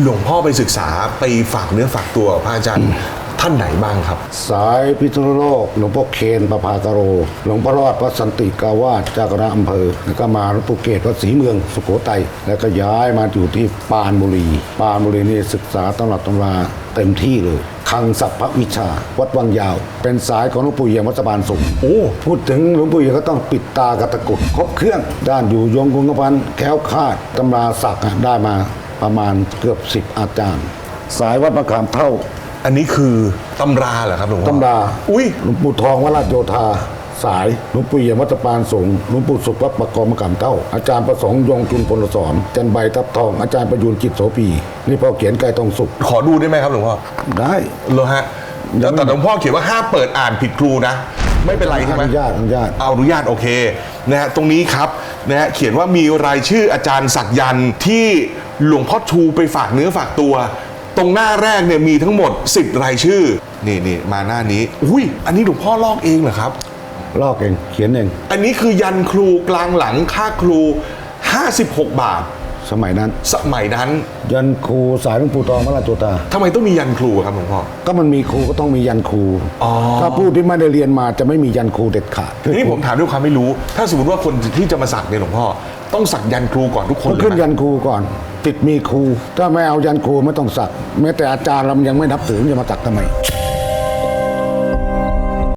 หลวงพ่อไปศึกษาไปฝากเนื้อฝากตัวพระอาจารย์ท่านไหนบ้างครับ สายพิษณุโลก หลวงพ่อเคนประภากโร หลวงพ่อรอดพระสันติกาวาสเจากคณะอำเภอ แล้วก็มาหลวงปู่เกศวัดศรีเมืองสุโขทัย แล้วก็ย้ายมาอยู่ที่ปรานบุรีปรานบุรีนี่ศึกษาตำรับตำราเต็มที่เลยคังสัพพวิชา วัดวังยาว เป็นสายของหลวงปู่เยี่ยมวัดสะพานสูงโอ้พูดถึงหลวงปู่เอี่ยมก็ต้องปิดตากระตะกรุดครบเครื่อง ด้านอยู่ยงคงกระพันแคล้วคลาดตำราศักดิ์อะได้มา ประมาณเกือบสิบอาจารย์ สายวัดประคามเท่าอันนี้คือตำราเหรอครับหลวงพ่อตำราอุ้ยหลวงปู่ทองวราชโยธา สายหลวงปู่เอี่ยมวัดสะปานสูงหลวงปู่สุขวัดประกอบมะขามเท่า อาจารย์ประสงค์ยงจุนพลสอนอาจันใบทับทองอาจารย์ประยูนจิตโสปีนี่พ่อเขียนไกลทองสุขขอดูได้ไหมครับหลวงพ่อได้ เหรอฮะแล้วแต่หลวงพ่อเขียนว่าห้ามเปิดอ่านผิดครูนะ ไม่เป็นไรใช่ไหมอนุญาตอนุญาต เอาอนุญาตโอเคนะฮะตรงนี้ครับนะฮะเขียนว่ามีรายชื่ออาจารย์ศักยันต์ที่ หลวงพ่อชูไปฝากเนื้อฝากตัว ตรงหน้าแรกเนี่ยมีทั้งหมด 10 รายชื่อ นี่นี่มาหน้านี้ อุ้ยอันนี้หลวงพ่อลอกเองเหรอครับ ลอกเองเขียนเอง อันนี้คือยันครูกลางหลังค่าครู 56 บาท สมัยนั้น สมัยนั้นยันครูสายหลวงปู่ทองวราชโยธาทำไมต้องมียันครูครับหลวงพ่อ ก็มันมีครูก็ต้องมียันครูอ๋อ ถ้าผู้ที่ไม่ได้เรียนมาจะไม่มียันครูเด็ดขาดทีนี้ผมถามด้วยความไม่รู้ ถ้าสมมติว่าคนที่จะมาสักเนี่ยหลวงพ่อ ต้องสักยันครูก่อนทุกคนต้องเลยขึ้นไหมยันครูก่อน ติดมีครู ถ้าไม่เอายันครูไม่ต้องสักแม้แต่อาจารย์เรายังไม่นับถือจะมาสักทำไม